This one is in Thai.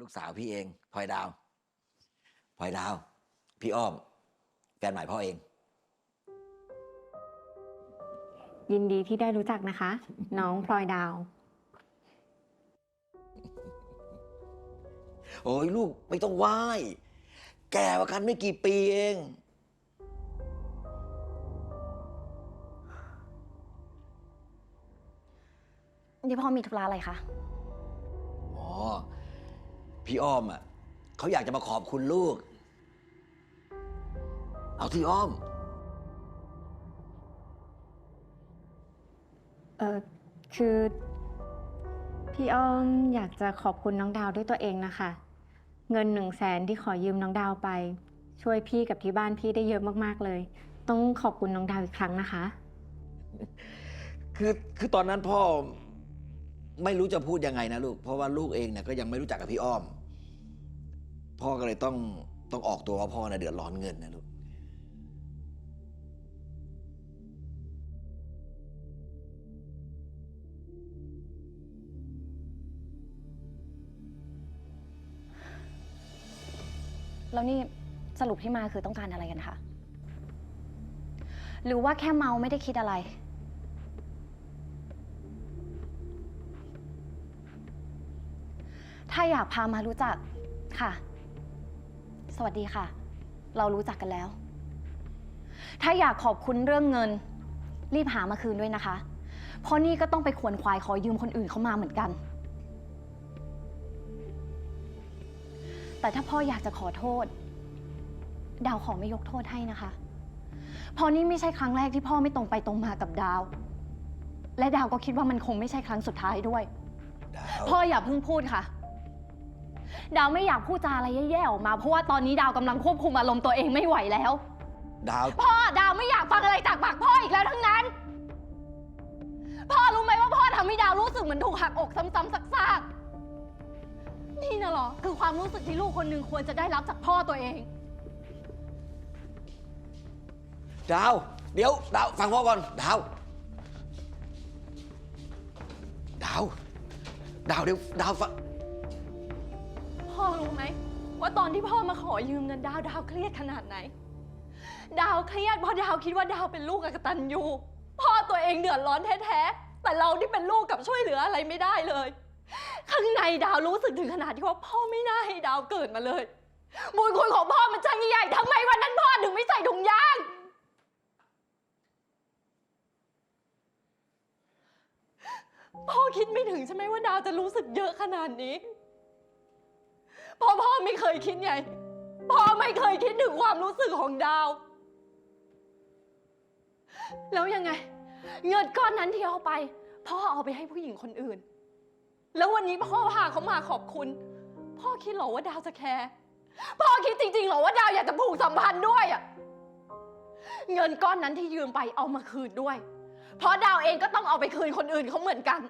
ลูกสาวพี่เองพลอยดาวพลอยดาว พี่อ้อมแฟนใหม่พ่อเอง ยินดีที่ได้รู้จักนะคะ น้องพลอยดาว โอ้ยลูกไม่ต้องไหว้ แก่กว่ากันไม่กี่ปีเอง นี่พ่อมีธุระอะไรคะ อ๋อ พี่อ้อมอะเขาอยากจะมาขอบคุณลูก เอาที่อ้อม เออคือ พี่อ้อมอยากจะขอบคุณน้องดาวด้วยตัวเองนะคะ เงินหนึ่งแสนที่ขอยืมน้องดาวไป ช่วยพี่กับที่บ้านพี่ได้เยอะมากๆเลย ต้องขอบคุณน้องดาวอีกครั้งนะคะ คือคือตอนนั้นพ่อ ไม่รู้จะพูดยังไงนะลูก เพราะว่าลูกเองเนี่ยก็ยังไม่รู้จักกับพี่อ้อม พ่อก็เลยต้องต้องออกตัวว่าพ่อน่ะเดือดร้อนเงินนะลูก แล้วนี่สรุปที่มาคือต้องการอะไรกันคะ หรือว่าแค่เมาไม่ได้คิดอะไร ถ้าอยากพามารู้จักค่ะ สวัสดีค่ะ เรารู้จักกันแล้ว ถ้าอยากขอบคุณเรื่องเงิน รีบหามาคืนด้วยนะคะ เพราะนี่ก็ต้องไปขวนควายขอยืมคนอื่นเข้ามาเหมือนกัน แต่ถ้าพ่ออยากจะขอโทษ ดาวขอไม่ยกโทษให้นะคะ เพราะนี่ไม่ใช่ครั้งแรกที่พ่อไม่ตรงไปตรงมากับดาว และดาวก็คิดว่ามันคงไม่ใช่ครั้งสุดท้ายด้วย ดาว พ่ออย่าเพิ่งพูดค่ะ ดาวไม่อยากพูดจาอะไรแย่ๆออกมา เพราะว่าตอนนี้ดาวกำลังควบคุมอารมณ์ตัวเองไม่ไหวแล้ว ดาวพ่อดาวไม่อยากฟังอะไรจากปากพ่ออีกแล้วทั้งนั้น พ่อรู้ไหมว่าพ่อทำให้ดาวรู้สึกเหมือนถูกหักอกซ้ำๆซากๆนี่นะเหรอ คือความรู้สึกที่ลูกคนหนึ่งควรจะได้รับจากพ่อตัวเอง ดาว เดี๋ยว ดาว ฟังพ่อก่อน ดาว ดาว ดาวเดี๋ยว ดาวฟัง พ่อรู้ไหม ว่าตอนที่พ่อมาขอยืมเงินดาวดาวเครียดขนาดไหน ดาวเครียดเพราะดาวคิดว่าดาวเป็นลูกอกตันยูพ่อตัวเองเดือดร้อนแท้ๆ แต่เราที่เป็นลูกกับช่วยเหลืออะไรไม่ได้เลย ข้างในดาวรู้สึกถึงขนาดที่ว่าพ่อไม่น่าให้ดาวเกิดมาเลย บุญคุณของพ่อมันช่างใหญ่ทำไมวันนั้นพ่อถึงไม่ใส่ถุงยาง พ่อคิดไม่ถึงใช่ไหมว่าดาวจะรู้สึกเยอะขนาดนี้ พราะพ่อไม่เคยคิดไง พ่อไม่เคยคิดถึงความรู้สึกของดาว แล้วยังไง เงินก้อนนั้นที่เอาไป พ่อเอาไปให้ผู้หญิงคนอื่น แล้ววันนี้พ่อพาเขามาขอบคุณ พ่อคิดเหรอว่าดาวจะแคร์พ่อคิดจริงๆเหรอว่าดาวอยากจะผูกสัมพันธ์ด้วยอะเงินก้อนนั้นที่ยืมไปเอามาคืนด้วย เพราะดาวเองก็ต้องเอาไปคืนคนอื่นเขาเหมือนกัน